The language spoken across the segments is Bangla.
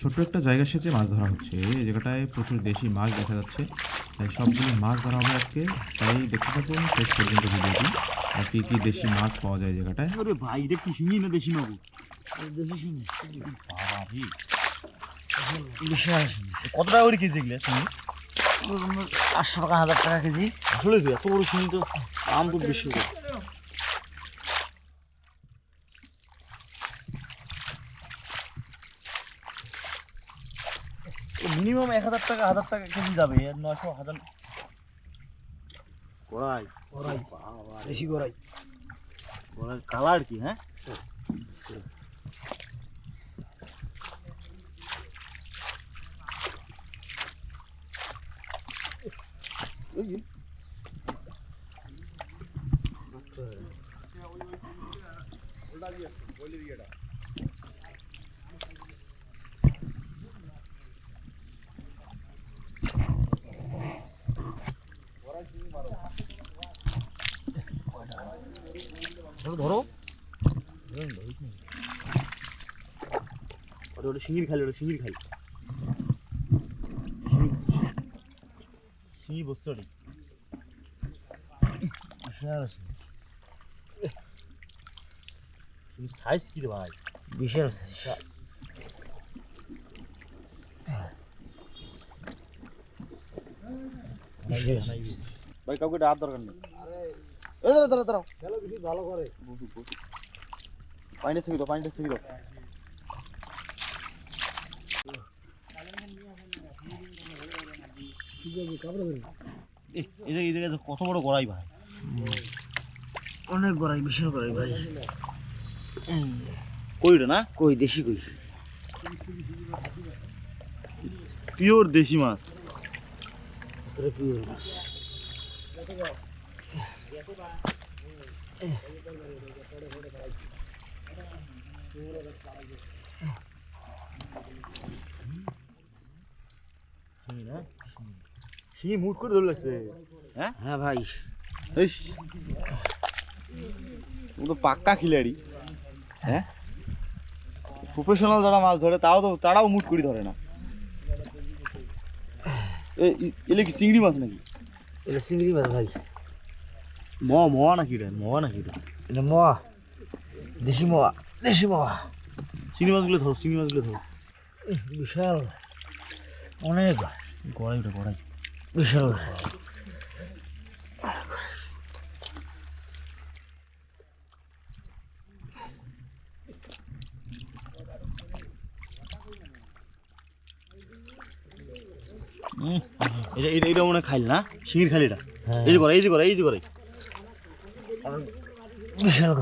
ছোট্ট একটা জায়গা সেচে মাছ ধরা হচ্ছে। এই জায়গাটায় প্রচুর দেশি মাছ দেখা যাচ্ছে। তাই সবগুলো মাছ ধরা হবে আজকে। তাই দেখতে থাকুন শেষ পর্যন্ত ভিডিওটি। আর কী কী দেশি মাছ পাওয়া যায় জায়গাটায়? ভাই এটা কি শিঙি না দেশি নবু দেশি শিঙি কত টাকা করে কেজি দেখলে শিঙি আটশো টাকা হাজার টাকা কেজি। আসলে তো এত বড় শিঙি তো দাম তো বেশি। মিনিমাম এক হাজার টাকা হাজার টাকা কেজি যাবে আর নশো হাজার। কড়াই গড়াই। বাবা রে। দেশি গড়াই। কড়াই কালার কি হ্যাঁ? ধরো ওটা ওটা শিঙির খালি ওটা শিঙির খালি শিঙি বসছে ওটা বিশাল শিঙি শিঙির সাইজ কি রে ভাই বিশাল শিঙি। বিশাল শিঙি। ভাই কাউকে ডাক দরকার নেই এই দাঁড়া দাঁড়া দাঁড়াও। ভালো করে। বসু বসু পানিটা ছেড়ে দাও পানিটা ছেড়ে দাও। এই জায়গায়- কত বড় গড়াই ভাই। অনেক গড়াই বিশাল গড়াই ভাই। এই, কই রে না? কই দেশি কই? পিওর দেশি মাছ। পিওর মাছ। শিঙি না মুট করে ধরে লাগছে। হ্যাঁ? হ্যাঁ ভাই। ইস। তুমি তো পাক্কা খিলাড়ি। হ্যাঁ? প্রফেশনাল যারা মাছ ধরে তাও তো তারাও মুট করে ধরে না। এলে কি চিংড়ি মাছ নাকি? এটা চিংড়ি মাছ ভাই। ম ম নাকি রে ম নাকি রে এটা মোয়া দেশি মোয়া দেশি মোয়া চিংড়ি মাছগুলো ধরো চিংড়ি মাছগুলো ধরো এহ, বিশাল অনেক গড়াই ওটা গড়াই বিশাল হুম এটা এটা এটা মনে হয় খাইল না শিঙির খালি এটা হ্যাঁ এই যে করে এই যে করে এই যে করে বিশাল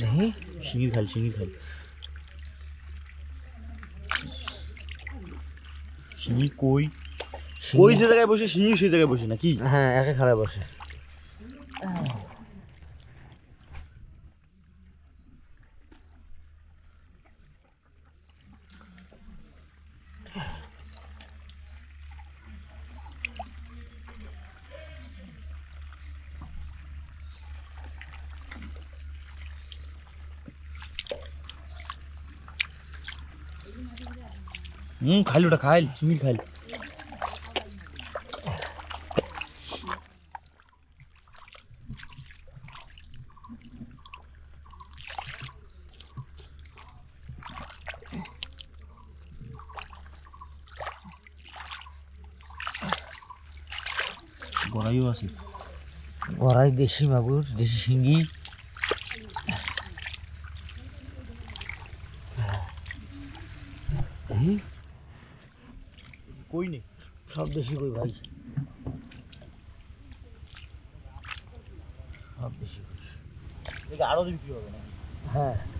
দেখি শিঙি খাল শিঙির খালি শিঙি কই? কই সে জায়গায় বসে? শিঙি সেই জায়গায় বসে নাকি? হ্যাঁ একে খালে বসে। হুম খাইল ওটা খাইল শিঙির খাইল। গড়াইও আছে। গড়াই দেশি মাগুর দেশি শিঙ্গি কই নেই সব দেশি কই ভাই। সব দেশি কই। আরও আরও বিক্রি হবে না হ্যাঁ।